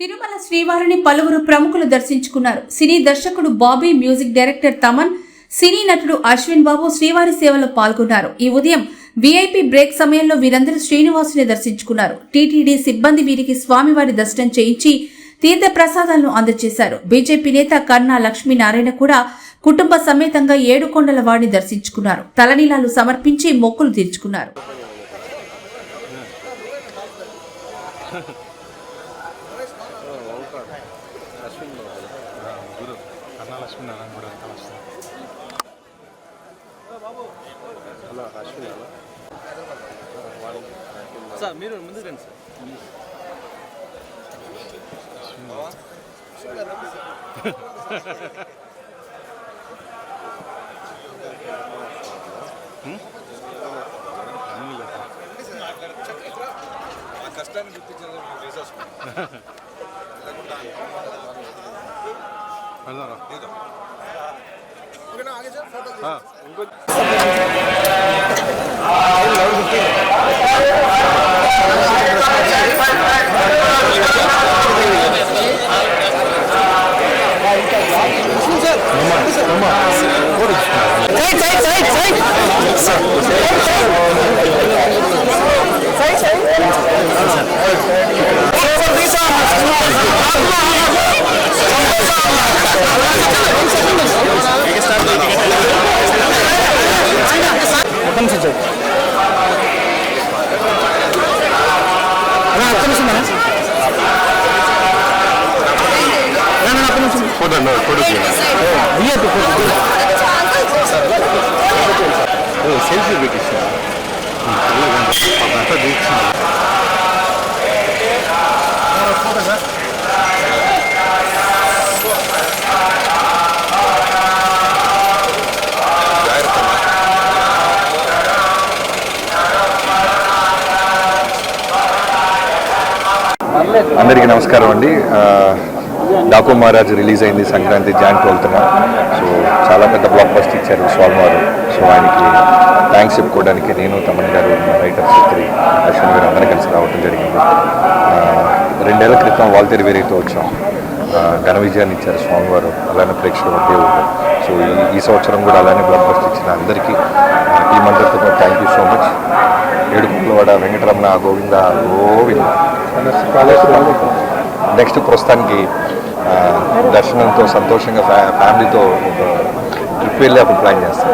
తిరుమల శ్రీవారిని పలువురు ప్రముఖులు దర్శించుకున్నారు. సినీ దర్శకుడు Bobby music director Thaman cine నటుడు అశ్విన్ బాబు శ్రీవారి సేవలో పాల్గొన్నారు. ఈ ఉదయం వీఐపీ బ్రేక్ సమయంలో వీరందరూ శ్రీనివాసుని దర్శించుకున్నారు. టీటీడీ సిబ్బంది వీరికి స్వామివారి దర్శనం చేయించి తీర్థ ప్రసాదాలను అందజేశారు. బీజేపీ నేత కన్నా లక్ష్మీనారాయణ కూడా కుటుంబ సమేతంగా ఏడుకొండల వాడిని దర్శించుకున్నారు. తలనీలాలు సమర్పించి మొక్కులు తీర్చుకున్నారు. గురు కన్నా లక్ష్మీనారాయణ కూడా కలుస్తాం సార్ మీరు ముందు రండి సార్. కష్టాన్ని గుర్తించేది చేసేసుకున్నాం వెళ్దారా ఓకేనా సెల్ఫీ పెట్టించిన అంతా తీర్చిన అందరికీ నమస్కారం అండి. డాకు మహారాజ్ రిలీజ్ అయింది సంక్రాంతి జాన్ ట్వెల్త్న. సో చాలా పెద్ద బ్లాక్ బస్ట్ ఇచ్చారు స్వామివారు. సో ఆయనకి థ్యాంక్స్ చెప్పుకోవడానికి నేను తమన్ గారు రైటర్ చిత్రి అశ్విన్ గారు అందరం కలిసి రావడం జరిగింది. రెండేళ్ళ క్రితం వాల్తేరు వేరేతో వచ్చాం. ఘన విజయాన్ని ఇచ్చారు స్వామివారు. అలానే ప్రేక్షకుల దేవుడు సో ఈ ఈ సంవత్సరం కూడా అలానే బ్లాక్ బస్ట్ ఇచ్చిన అందరికీ టీం అందరితో thank you so much Edukondalavada Venkataramana Govinda Govinda. Next ప్రస్తుతానికి దర్శనంతో సంతోషంగా ఫ్యా ఫ్యామిలీతో ఒక ట్రిప్ వెళ్ళి అప్పుడు ప్లాన్ చేస్తాం.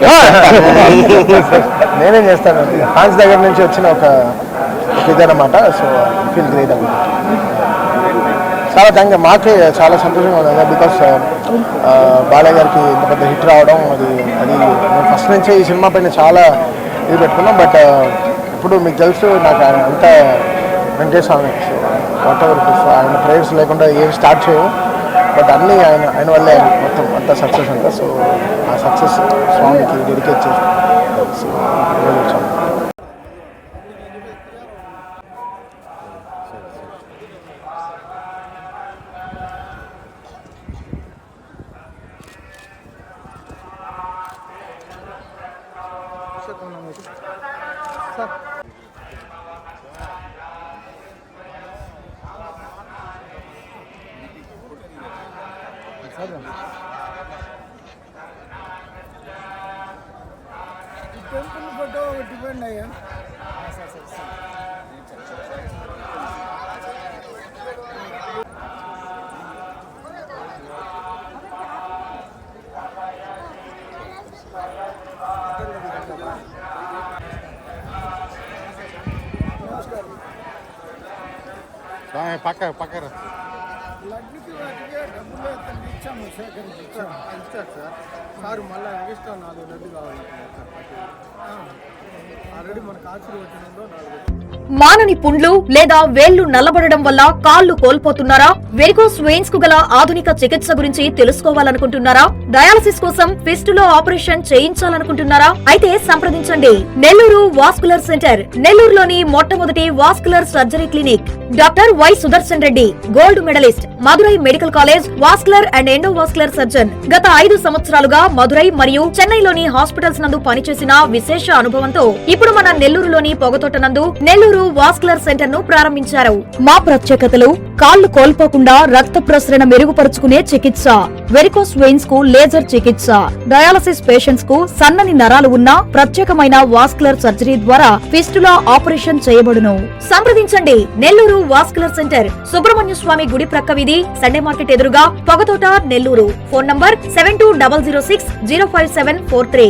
నేనేం చేస్తాను? ఫ్రాన్స్ దగ్గర నుంచి వచ్చిన ఒక ఇదన్నమాట సో ఫీల్ గ్రేట్ అనమాట చాలా థ్యాంక్ మాకే చాలా సంతోషంగా ఉంది బికాస్ బాలయ్య గారికి ఇంత పెద్ద హిట్ రావడం అది అది ఫస్ట్ నుంచే ఈ సినిమా పైన చాలా ఇది పెట్టుకున్నాం బట్ ఇప్పుడు మీకు తెలుసు నాకు ఆయన అంత వెంకటేశ్వర వాట్ ఎవర్ ఆయన ప్రేయర్స్ లేకుండా ఏం స్టార్ట్ చేయవు. బట్ అన్నీ ఆయన ఆయన వల్లే మొత్తం అంత సక్సెస్ అంతా. సో ఆ సక్సెస్ స్వామికి డెడికేట్ చేస్తాం. So ఈరోజు వచ్చాం ఫోటో డిపెండ్ అయ్యా పక్క పక్క లడ్డుకి వాటికి డబ్బులు ఇచ్చాము సేకరించి ఇచ్చాము ఇచ్చారు సార్. సార్ మళ్ళీ ఎక్స్ట్రా నాలుగు డబ్బులు కావాలి. సార్ మానని పుండ్లు లేదా వేళ్ళు నల్లబడడం వల్ల కాళ్ళు కోల్పోతున్నారా? వెరికోస్ వెయిన్స్కు గల ఆధునిక చికిత్స గురించి తెలుసుకోవాలనుకుంటున్నారా? డయాలసిస్ కోసం ఫిస్టులో ఆపరేషన్ చేయించాలనుకుంటున్నారా? అయితే సంప్రదించండి. నెల్లూరు వాస్కులర్ సెంటర్ నెల్లూరులోని మొట్టమొదటి vascular surgery clinic. Doctor Y Sudarshan Reddy gold medalist Madurai medical college vascular and endovascular surgeon. గత ఐదు సంవత్సరాలుగా మదురై మరియు చెన్నైలోని హాస్పిటల్స్ నందు పనిచేసిన విశేష అనుభవంతో ఇప్పుడు మన నెల్లూరులోని పొగతోట నందు నెల్లూరు వాస్కులర్ సెంటర్ను ప్రారంభించారు. మా ప్రత్యేకతలు కాళ్ళు కోల్పోకుండా రక్త ప్రసరణ మెరుగుపరుచుకునే చికిత్స వెరికోస్ వెయిన్స్కు లేజర్ చికిత్స డయాలసిస్ పేషెంట్స్కు సన్నని నరాలు ఉన్న ప్రత్యేకమైన వాస్కులర్ సర్జరీ ద్వారా ఫిస్టులా ఆపరేషన్ చేయబడును. సంప్రదించండి. నెల్లూరు వాస్కులర్ సెంటర్ సుబ్రహ్మణ్య స్వామి గుడి ప్రక్క వీధి సండే మార్కెట్ ఎదురుగా Pogathota Nellore. Phone number seven two double zero six zero five seven four three.